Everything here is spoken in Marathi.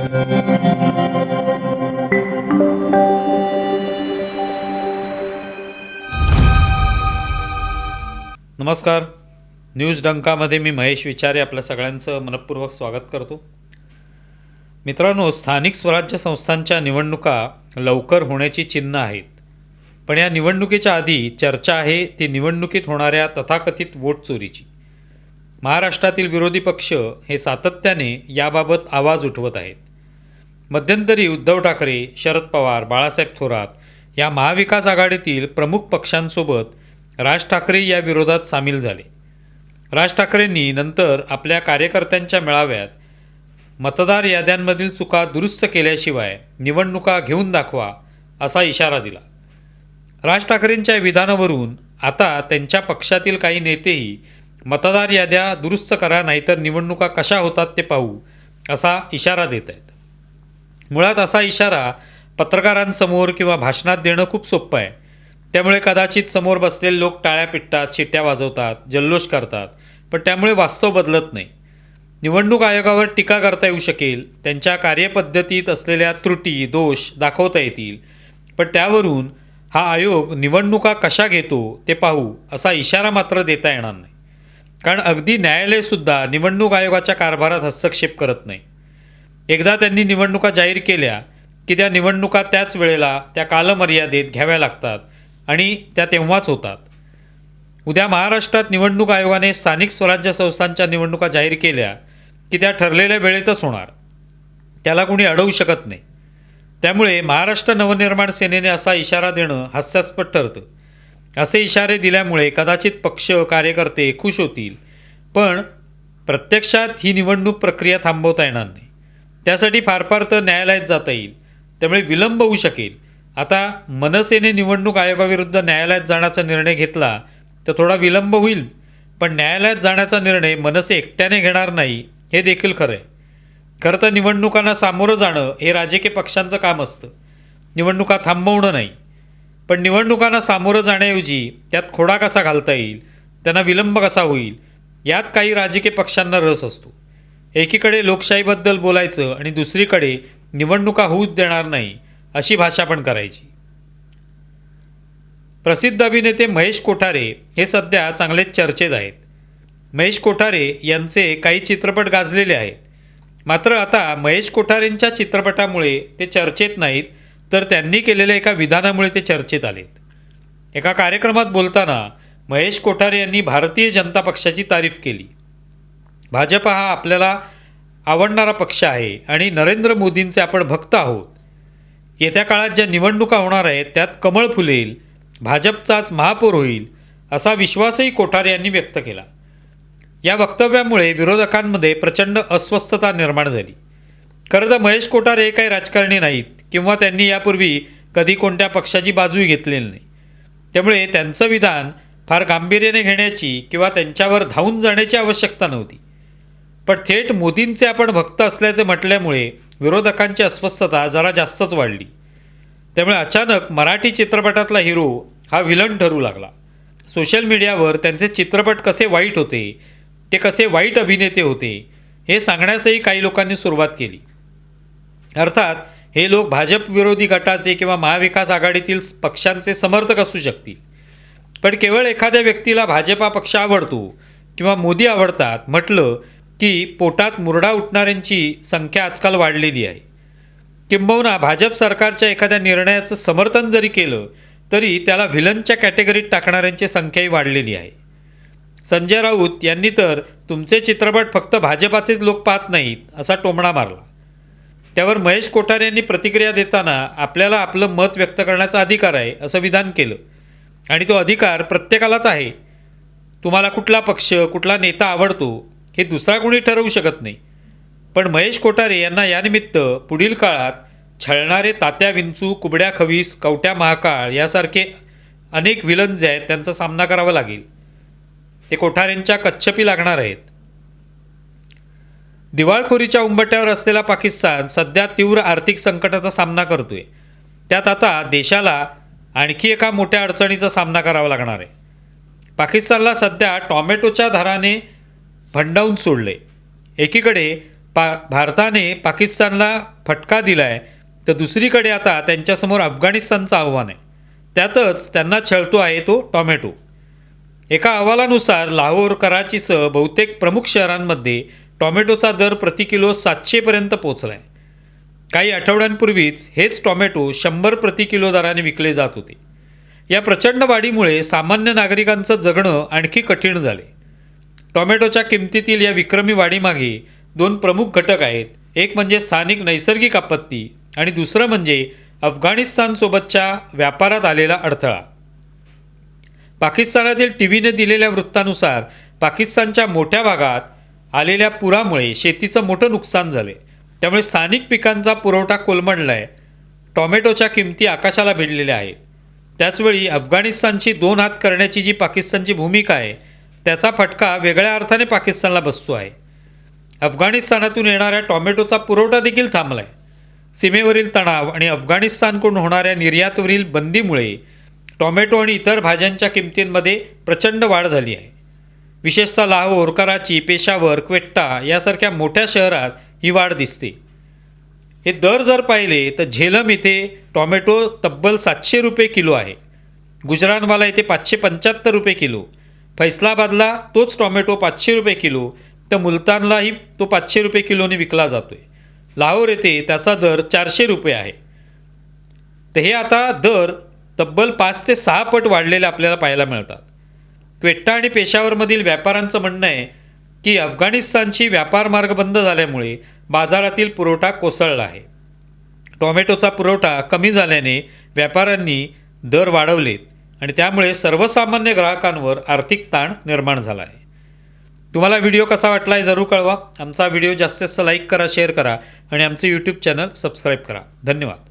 नमस्कार. न्यूज डंकामध्ये मी महेश विचारे आपल्या सगळ्यांचं मनपूर्वक स्वागत करतो. मित्रांनो स्थानिक स्वराज्य संस्थांच्या निवडणुका लवकर होण्याची चिन्ह आहेत. पण या निवडणुकीच्या आधी चर्चा आहे ती निवडणुकीत होणाऱ्या तथाकथित वोट चोरीची. महाराष्ट्रातील विरोधी पक्ष हे सातत्याने याबाबत आवाज उठवत आहेत. मध्यंतरी उद्धव ठाकरे शरद पवार बाळासाहेब थोरात या महाविकास आघाडीतील प्रमुख पक्षांसोबत राज ठाकरे या विरोधात सामील झाले. राज ठाकरेंनी नंतर आपल्या कार्यकर्त्यांच्या मेळाव्यात मतदार याद्यांमधील चुका दुरुस्त केल्याशिवाय निवडणुका घेऊन दाखवा असा इशारा दिला. राज ठाकरेंच्या विधानावरून आता त्यांच्या पक्षातील काही नेतेही मतदार याद्या दुरुस्त करा नाहीतर निवडणुका कशा होतात ते पाहू असा इशारा देत आहेत. मुळात असा इशारा पत्रकारांसमोर किंवा भाषणात देणं खूप सोपं आहे. त्यामुळे कदाचित समोर बसलेले लोक टाळ्या पिटतात शिट्ट्या वाजवतात जल्लोष करतात पण त्यामुळे वास्तव बदलत नाही. निवडणूक आयोगावर टीका करता येऊ शकेल त्यांच्या कार्यपद्धतीत असलेल्या त्रुटी दोष दाखवता येतील. पण त्यावरून हा आयोग निवडणुका कशा घेतो ते पाहू असा इशारा मात्र देता येणार नाही. कारण अगदी न्यायालयसुद्धा निवडणूक आयोगाच्या कारभारात हस्तक्षेप करत नाही. एकदा त्यांनी निवडणुका जाहीर केल्या की त्या निवडणुका त्याच वेळेला त्या कालमर्यादेत घ्याव्या लागतात आणि त्या तेव्हाच होतात. उद्या महाराष्ट्रात निवडणूक आयोगाने स्थानिक स्वराज्य संस्थांच्या निवडणुका जाहीर केल्या की त्या ठरलेल्या वेळेतच होणार. त्याला कुणी अडवू शकत नाही. त्यामुळे महाराष्ट्र नवनिर्माण सेनेने असा इशारा देणं हास्यास्पद ठरतं. असे इशारे दिल्यामुळे कदाचित पक्ष कार्यकर्ते खुश होतील पण प्रत्यक्षात ही निवडणूक प्रक्रिया थांबवता येणार नाही. त्यासाठी फार फार तर न्यायालयात जाता येईल. त्यामुळे विलंब होऊ शकेल. आता मनसेने निवडणूक आयोगाविरुद्ध न्यायालयात जाण्याचा निर्णय घेतला तर थोडा विलंब होईल. पण न्यायालयात जाण्याचा निर्णय मनसे एकट्याने घेणार नाही हे देखील खरं आहे. खरं तर निवडणुकांना सामोरं जाणं हे राजकीय पक्षांचं काम असतं. निवडणुका थांबवणं नाही. पण निवडणुकांना सामोरं जाण्याऐवजी त्यात खोडा कसा घालता येईल त्यांना विलंब कसा होईल यात काही राजकीय पक्षांना रस असतो. एकीकडे लोकशाहीबद्दल बोलायचं आणि दुसरीकडे निवडणुका होऊच देणार नाही अशी भाषा पण करायची. प्रसिद्ध अभिनेते महेश कोठारे हे सध्या चांगलेच चर्चेत आहेत. महेश कोठारे यांचे काही चित्रपट गाजलेले आहेत. मात्र आता महेश कोठारेंच्या चित्रपटामुळे ते चर्चेत नाहीत तर त्यांनी केलेल्या एका विधानामुळे ते चर्चेत आलेत. एका कार्यक्रमात बोलताना महेश कोठारे यांनी भारतीय जनता पक्षाची तारीफ केली. भाजप हा आपल्याला आवडणारा पक्ष आहे आणि नरेंद्र मोदींचे आपण भक्त आहोत. येत्या काळात ज्या निवडणुका होणार आहेत त्यात कमळ फुलेल भाजपचाच महापौर होईल असा विश्वासही कोठारे यांनी व्यक्त केला. या वक्तव्यामुळे विरोधकांमध्ये प्रचंड अस्वस्थता निर्माण झाली. खरं तर महेश कोठारे हे काही राजकारणी नाहीत किंवा त्यांनी यापूर्वी कधी कोणत्या पक्षाची बाजूही घेतलेली नाही. त्यामुळे त्यांचं विधान फार गांभीर्याने घेण्याची किंवा त्यांच्यावर धावून जाण्याची आवश्यकता नव्हती. पण थेट मोदींचे आपण भक्त असल्याचे म्हटल्यामुळे विरोधकांची अस्वस्थता जरा जास्तच वाढली. त्यामुळे अचानक मराठी चित्रपटातला हिरो हा विलन ठरू लागला. सोशल मीडियावर त्यांचे चित्रपट कसे वाईट होते ते कसे वाईट अभिनेते होते हे सांगण्यासही काही लोकांनी सुरुवात केली. अर्थात हे लोक भाजप विरोधी गटाचे किंवा महाविकास आघाडीतील पक्षांचे समर्थक असू शकतील. पण केवळ एखाद्या व्यक्तीला भाजपा पक्ष आवडतो किंवा मोदी आवडतात म्हटलं की पोटात मुरडा उठणाऱ्यांची संख्या आजकाल वाढलेली आहे. किंबहुना भाजप सरकारच्या एखाद्या निर्णयाचं समर्थन जरी केलं तरी त्याला व्हिलनच्या कॅटेगरीत टाकणाऱ्यांची संख्याही वाढलेली आहे. संजय राऊत यांनी तर तुमचे चित्रपट फक्त भाजपाचेच लोक पाहत नाहीत असा टोमणा मारला. त्यावर महेश कोठारे यांनी प्रतिक्रिया देताना आपल्याला आपलं मत व्यक्त करण्याचा अधिकार आहे असं विधान केलं. आणि तो अधिकार प्रत्येकालाच आहे. तुम्हाला कुठला पक्ष कुठला नेता आवडतो हे दुसरा कोणी ठरवू शकत नाही. पण महेश कोठारे यांना यानिमित्त पुढील काळात छळणारे तात्या विंचू कुबड्या खवीस कवट्या महाकाळ यासारखे अनेक विलन जे आहेत त्यांचा सामना करावा लागेल. ते कोठारेंच्या कच्छपी लागणार आहेत. दिवाळखोरीच्या उंबट्यावर असलेला पाकिस्तान सध्या तीव्र आर्थिक संकटाचा सामना करतोय. त्यात आता देशाला आणखी एका मोठ्या अडचणीचा सामना करावा लागणार आहे. पाकिस्तानला सध्या टॉमॅटोच्या दराने भंडावून सोडले. एकीकडे पा भारताने पाकिस्तानला फटका दिला आहे तर दुसरीकडे आता त्यांच्यासमोर अफगाणिस्तानचं आव्हान आहे. त्यातच त्यांना छळतो आहे तो टॉमॅटो. एका अहवालानुसार लाहोर कराचीसह बहुतेक प्रमुख शहरांमध्ये टॉमॅटोचा दर प्रति किलो सातशेपर्यंत पोचला आहे काही आठवड्यांपूर्वीच हेच टॉमॅटो शंभर प्रति किलो दराने विकले जात होते. या प्रचंड वाढीमुळे सामान्य नागरिकांचं जगणं आणखी कठीण झाले. टॉमॅटोच्या किमतीतील या विक्रमी वाढीमागे दोन प्रमुख घटक आहेत. एक म्हणजे स्थानिक नैसर्गिक आपत्ती आणि दुसरं म्हणजे अफगाणिस्तानसोबतच्या व्यापारात आलेला अडथळा. पाकिस्तानातील टी व्हीने दिलेल्या वृत्तानुसार पाकिस्तानच्या मोठ्या भागात आलेल्या पुरामुळे शेतीचं मोठं नुकसान झाले त्यामुळे स्थानिक पिकांचा पुरवठा कोलमडला आहे टॉमॅटोच्या किमती आकाशाला भिडलेल्या आहेत. त्याचवेळी अफगाणिस्तानची दोन हात करण्याची जी पाकिस्तानची भूमिका आहे त्याचा फटका वेगळ्या अर्थाने पाकिस्तानला बसतो आहे. अफगाणिस्तानातून येणाऱ्या टॉमॅटोचा पुरवठा देखील थांबला आहे सीमेवरील तणाव आणि अफगाणिस्तानकडून होणाऱ्या निर्यातवरील बंदीमुळे टॉमॅटो आणि इतर भाज्यांच्या किमतींमध्ये प्रचंड वाढ झाली आहे. विशेषतः लाहोर कराची पेशावर क्वेट्टा यासारख्या मोठ्या शहरात ही वाढ दिसते. हे दर जर पाहिले तर झेलम इथे टॉमॅटो तब्बल सातशे रुपये किलो आहे. गुजरानवाला येथे पाचशे पंच्याहत्तर रुपये किलो. फैसलाबादला तोच टॉमॅटो पाचशे रुपये किलो तर मुलतानलाही तो पाचशे रुपये किलोने विकला जातो आहे लाहोर येथे त्याचा दर चारशे रुपये आहे. तर हे आता दर तब्बल पाच ते सहा पट वाढलेले आपल्याला पाहायला मिळतात. क्वेट्टा आणि पेशावरमधील व्यापाऱ्यांचं म्हणणं आहे की अफगाणिस्तानची व्यापार मार्ग बंद झाल्यामुळे बाजारातील पुरवठा कोसळला आहे. टॉमॅटोचा पुरवठा कमी झाल्याने व्यापाऱ्यांनी दर वाढवलेत. आणि त्यामुळे सर्वसामान्य ग्राहकांवर आर्थिक ताण निर्माण झाला आहे. तुम्हाला व्हिडिओ कसा वाटला आहे जरूर कळवा. आमचा व्हिडिओ जास्तीत जास्त लाईक करा शेअर करा आणि आमचे यूट्यूब चॅनल सबस्क्राईब करा. धन्यवाद.